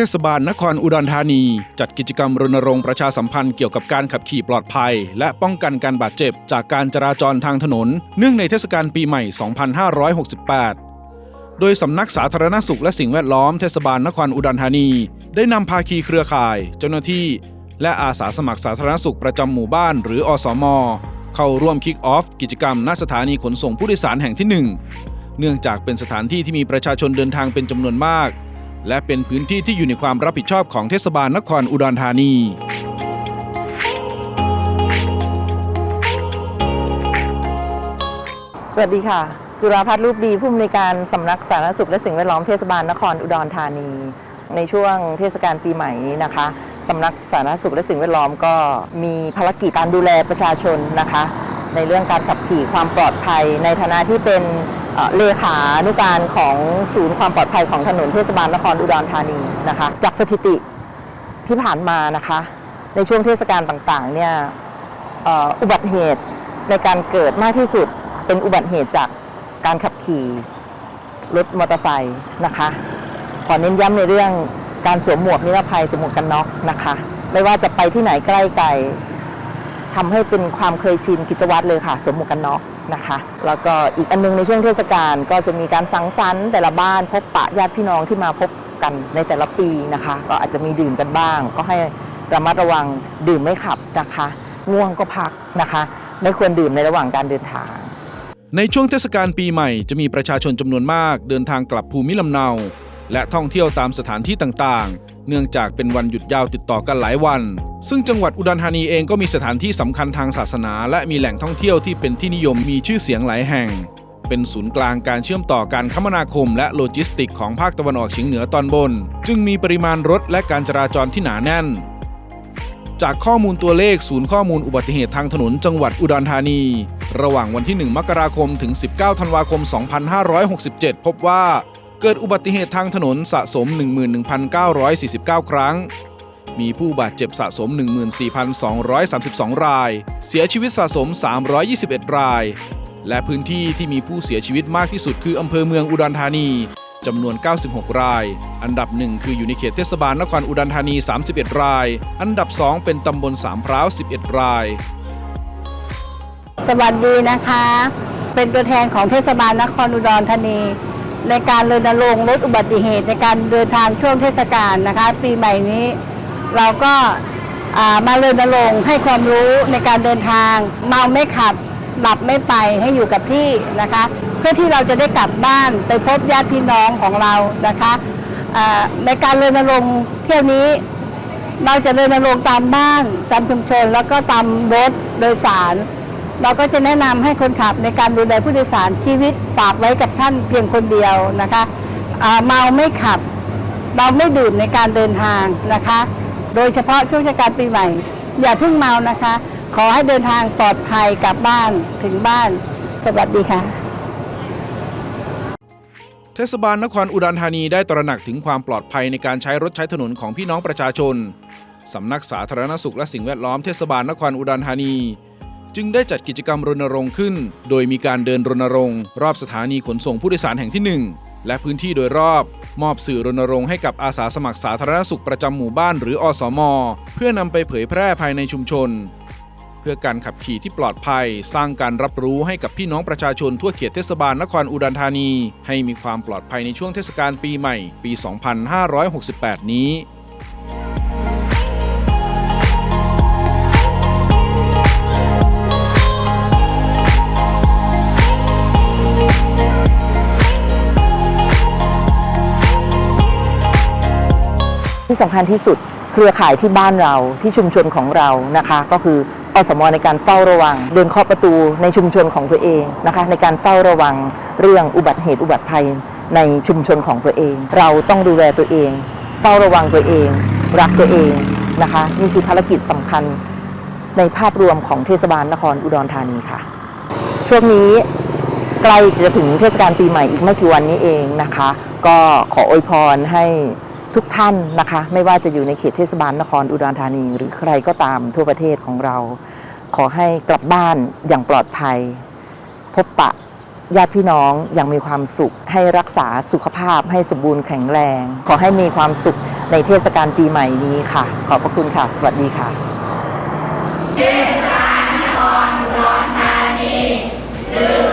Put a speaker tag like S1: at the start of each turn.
S1: เทศบาลนครอุดรธานี จัดกิจกรรมรณรงค์ประชาสัมพันธ์เกี่ยวกับการขับขี่ปลอดภัย และป้องกันการบาดเจ็บจากการจราจรทางถนน เนื่องในเทศกาลปีใหม่ 2568 โดยสำนักสาธารณสุขและสิ่งแวดล้อมเทศบาลนครอุดรธานี ได้นำภาคีเครือข่าย เจ้าหน้าที่ และอาสาสมัครสาธารณสุขประจำหมู่บ้าน หรืออสม เข้าร่วมคิกออฟกิจกรรมณสถานีขนส่งผู้โดยสารแห่งที่ 1 เนื่องจากเป็นสถานที่ที่มีประชาชนเดินทางเป็นจำนวนมาก และเป็นพื้นที่ที่อยู่ในความรับผิดชอบของเทศบาลนครอุดรธานี
S2: สวัสดีค่ะ จุฬาพัฒน์รูปดีผู้อำนวยการสำนักสาธารณสุขและสิ่งแวดล้อมเทศบาลนครอุดรธานี ในช่วงเทศกาลปีใหม่นี้นะคะสำนักสาธารณสุขและสิ่งแวดล้อมก็มีภารกิจการดูแลประชาชนนะคะ ในเรื่องการขับขี่ความปลอดภัยในฐานะที่เป็น เลขานุการของศูนย์ความปลอดภัยของถนนเทศบาลนครอุดรธานีนะคะ จากสถิติที่ผ่านมานะคะ ในช่วงเทศกาลต่างๆเนี่ยอุบัติเหตุในการเกิดมากที่สุดเป็นอุบัติเหตุจากการขับขี่รถมอเตอร์ไซค์นะคะ ขอเน้นย้ำในเรื่องการสวมหมวกนิรภัยสวมหมวกกันน็อกนะคะ ไม่ว่าจะไปที่ไหนใกล้ไกลทำให้เป็นความเคยชินกิจวัตรเลยค่ะสวมหมวกกันน็อก นะคะ แล้วก็อีกอันนึงในช่วงเทศกาลก็จะมีการสังสรรค์แต่ละบ้านพบปะญาติพี่น้องที่มาพบกันในแต่ละปีนะคะ ก็อาจจะมีดื่มกันบ้าง ก็ให้ระมัดระวังดื่มไม่ขับนะคะง่วงก็พักนะคะ ไม่ควรดื่มในระหว่างการเดินทาง
S1: ในช่วงเทศกาลปีใหม่จะมีประชาชนจำนวนมากเดินทางกลับภูมิลำเนา และท่องเที่ยวตามสถานที่ต่างๆ เนื่องจากเป็นวันหยุดยาวติดต่อกันหลายวัน ซึ่งจังหวัดอุดรธานีเองก็มีสถานที่สำคัญทางศาสนา และมีแหล่งท่องเที่ยวที่เป็นที่นิยมมีชื่อเสียงหลายแห่ง เป็นศูนย์กลางการเชื่อมต่อการคมนาคม และโลจิสติกของภาคตะวันออกเฉียงเหนือตอนบน จึงมีปริมาณรถและการจราจรที่หนาแน่น จากข้อมูลตัวเลขศูนย์ข้อมูลอุบัติเหตุทางถนนจังหวัดอุดรธานี ระหว่างวันที่ 1 มกราคมถึง 19 ธันวาคม 2567 พบว่า เกิดอุบัติเหตุทางถนนสะสม 11,949 ครั้ง มีผู้บาดเจ็บสะสม 14,232 ราย เสียชีวิตสะสม 321 ราย และพื้นที่ที่มีผู้เสียชีวิตมากที่สุดคืออำเภอเมืองอุดรธานีจำนวน 96 ราย อันดับหนึ่งคืออยู่ในเขตเทศบาลนครอุดรธานี 31 ราย อันดับ 2 เป็นตำบลสามพร้าว 11 ราย
S3: สวัสดีนะคะ เป็นตัวแทนของเทศบาลนครอุดรธานี ในการรณรงค์ลดอุบัติเหตุในการเดินทางช่วงเทศกาลนะคะ ปีใหม่นี้เราก็อ่ามารณรงค์ให้ความรู้ในการเดินทางเมาไม่ขับหลับไม่ไปให้อยู่กับที่นะคะ เพื่อที่เราจะได้กลับบ้านไปพบญาติพี่น้องของเรานะคะในการเรณรงค์เที่ยวนี้เราจะเดินลงค์ตามบ้านตามชุมชนแล้วก็ตามรถโดยสาร เราก็จะแนะนำให้คนขับในการดูแลผู้โดยสารชีวิตฝากไว้กับท่านเพียงคนเดียวนะคะเมาไม่ขับ เราไม่ดื่มในการเดินทางนะคะ โดยเฉพาะช่วงเทศกาลปีใหม่ อย่าเพิ่งเมานะคะ ขอให้เดินทางปลอดภัยกลับบ้านถึงบ้าน สวัสดีค่ะ
S1: เทศบาลนครอุดรธานีได้ตระหนักถึงความปลอดภัยในการใช้รถใช้ถนนของพี่น้องประชาชนสำนักสาธารณสุขและสิ่งแวดล้อมเทศบาลนครอุดรธานี จึงได้จัดกิจกรรมรณรงค์ขึ้น โดยมีการเดินรณรงค์รอบสถานีขนส่งผู้โดยสารแห่งที่ 1และพื้นที่โดยรอบ มอบสื่อรณรงค์ให้กับอาสาสมัครสาธารณสุขประจำหมู่บ้านหรืออสม เพื่อนำไปเผยแพร่ภายในชุมชน เพื่อการขับขี่ที่ปลอดภัย สร้างการรับรู้ให้กับพี่น้องประชาชนทั่วเขตเทศบาลนครอุดรธานี ให้มีความปลอดภัยในช่วงเทศกาลปีใหม่ ปี 2568 นี้
S2: ที่สำคัญที่สุดเครือข่ายที่บ้านเราที่ชุมชนของเรานะคะ ก็คืออสมในการเฝ้าระวัง เดินเคาะประตูในชุมชนของตัวเองนะคะ ในการเฝ้าระวังเรื่องอุบัติเหตุอุบัติภัยในชุมชนของตัวเอง เราต้องดูแลตัวเอง เฝ้าระวังตัวเอง รักตัวเองนะคะ นี่คือภารกิจสำคัญในภาพรวมของเทศบาลนครอุดรธานีค่ะ ช่วงนี้ใกล้จะถึงเทศกาลปีใหม่อีกไม่กี่วันนี้เองนะคะ ก็ขออวยพรให้ ทุกท่านนะคะ ไม่ว่าจะอยู่ในเขตเทศบาลนครอุดรธานี หรือใครก็ตามทั่วประเทศของเรา ขอให้กลับบ้านอย่างปลอดภัย พบปะญาติพี่น้องอย่างมีความสุข ให้รักษาสุขภาพให้สมบูรณ์แข็งแรง ขอให้มีความสุขในเทศกาลปีใหม่นี้ค่ะ ขอบพระคุณค่ะ สวัสดีค่ะ
S3: เท
S2: ศบาลนครอุดรธานีหรือ